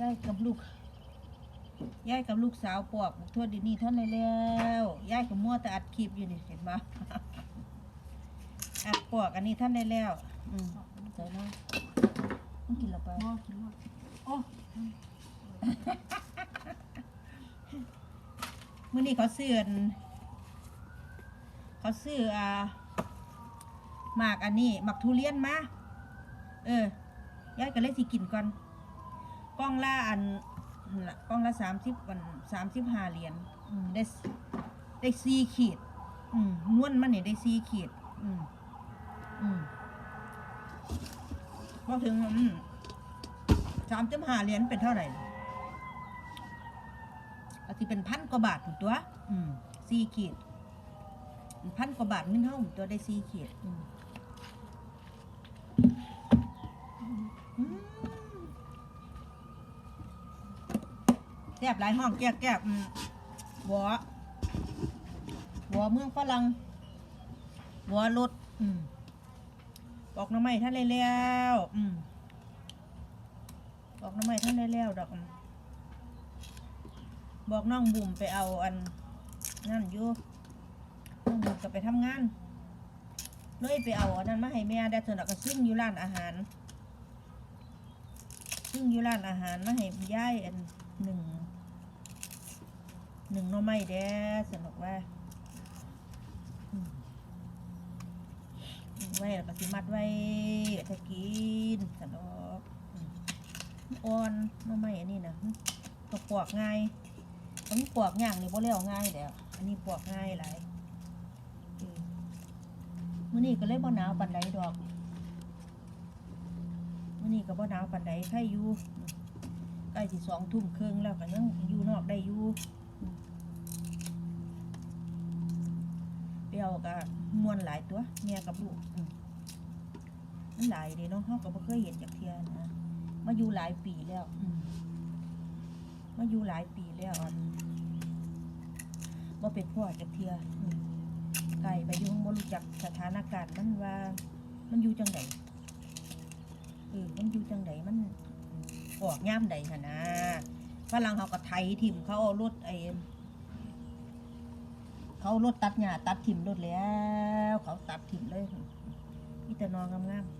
ยายกับลูกยายกับลูกสาวปอกบักทั่วดินนี่ท่านได้แล้วยายกับมั่วแต่อัดคลิปอยู่นี่เห็นปะอัดปอกอันนี้ท่านได้แล้ว อืมใส่น้อยมันกินและไปพ่อกินหมดโอ้มื่อนี้เขาซื้ออันเขาซื้ออ่าหมากอันนี้หมากทุเรียนมา เออยายก็เลยสิกินก่อน กล้องละอันกล้องละสามสิบวันสามสิบห้าเหรียญได้ได้สี่ขีดม้วนมันเนี่ยได้สี่ขีดพอถึงสามสิบห้าเหรียญเป็นเท่าไหร่อาจจะเป็นพันกว่าบาทถูกตัวสี่ขีดพันกว่าบาทเงินเท่าตัวได้สี่ขีดอืมอืม แซ่บหลายห้องแก้บแก้บอืมหัวหัวเมืองฝรั่งหัวรถอืมบอกน้ำไม้ท่านเลยแล้วอืมบอกน้ำไม้ท่านเลยแล้วดอกอืมบอกน้องบุ๋มไปเอาอันนั่นอยู่น้องบุ๋มก็ไปทำงานเลยไปเอาอันนั้นมาให้แม่ได้เถอะนะก็ซึ่งอยู่ร้านอาหารซึ่งอยู่ร้านอาหารมาให้ย่ายอัน หนึ่งหนึ่งน่อไม้แด้สนุกว่าไว้แล้วก็สิมัดไว้ถ้ากินสนุกอ่อนน่อไม้อันนี้นะก็ปอกง่ายอันนี้ปอกย่างนี่บ่แล้วง่ายแล้วอันนี้ปอกง่ายหลายอืมมื้อนี้ก็เลยบ่หนาวปานใดดอกมื้อนี้ก็บ่หนาวปานใดใครอยู่ ใกล้สิสองทุ่มครึ่งแล้วก็ยังอยู่นอกได้อยู่เปรี้ยวก็มวนหลายตัวเมียกับลูกมันหลายเด้เนาะเฮาก็บ่เคยเห็นจักเทียนะมาอยู่หลายปีแล้วอืมาอยู่หลายปีแล้วอันว่าเป็นพ่อจักเทียไก่ไปอยู่บ่รู้จักสถานการณ์มันว่า มันอยู่จังไดเออมันอยู่จังไดมัน ออกย่ามใดหั่นนะฝรั่งเขาก็ไถถิ่มเขาเอารถไอ้เขาเอารถตัดหญ้าตัดถิ่มรถแล้ว เขาตัดถิ่มเลยมีแต่นอนงามๆ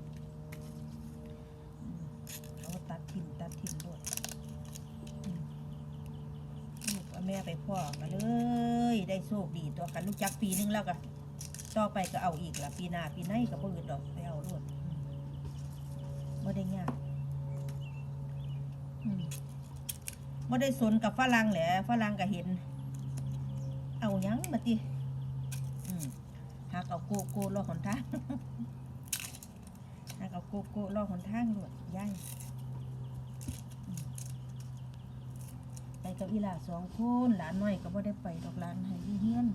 เขาตัดถิ่มตัดถิ่มรถลูกเอาแม่ไปพ่อกันเลย ได้โชคดีตัวกันลูกจักปีนึงแล้วก็ต่อไปก็เอาอีกละปีหน้าปีไหนก็บ่อื่นดอกไปเอาโลดบ่ได้ยากอืม บ่ได้สนกับฝรั่งแหละฝรั่งก็เห็น เอายังมาติหากเอาโกโก้รอหนทางหากเอาโกโก้รอหนทางโลดย่ายไปกับอีหลาสองคนหลานน้อยก็บ่ได้ไปดอกหลานให้เฮียน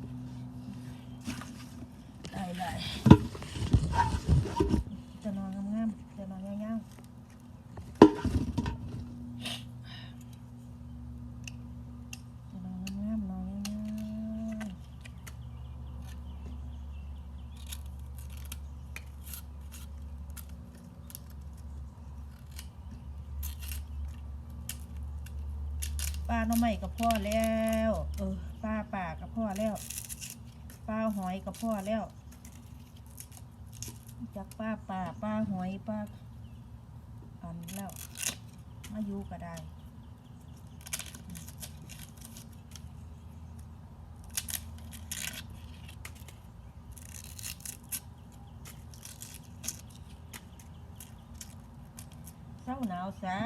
ได้ได้จะนอนงามๆจะนอนยาวๆจะนอนงามๆนอนยาว ป้าหน้องใหม่กับพ่อแล้ว เออป้าป่ากับพ่อแล้วป้าหอยกับพ่อแล้วจากป้าป่าป้าหอยป้าอันแล้วมาอยู่ก็ได้ ร้าหนาวซะ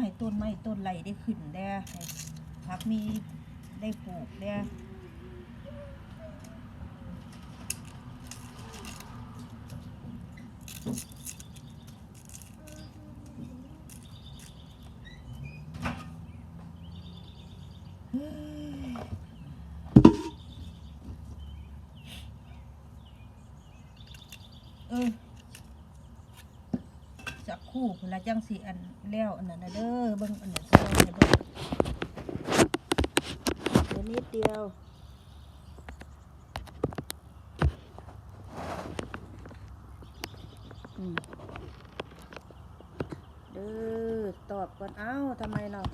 ให้ต้นไม้ต้นไหลได้ขึ้นแด้ให้พักมีได้ปลูกแด้เฮ้ยเออ คู่พุ่นละจังสีอันแล้วอันนั้นนะเด้อเบิ่งอันนั้นซอยเบิ่งเดี๋ยวนิดเดียวอืมเด้อตอบก่อนเอ้าทำไมเราะ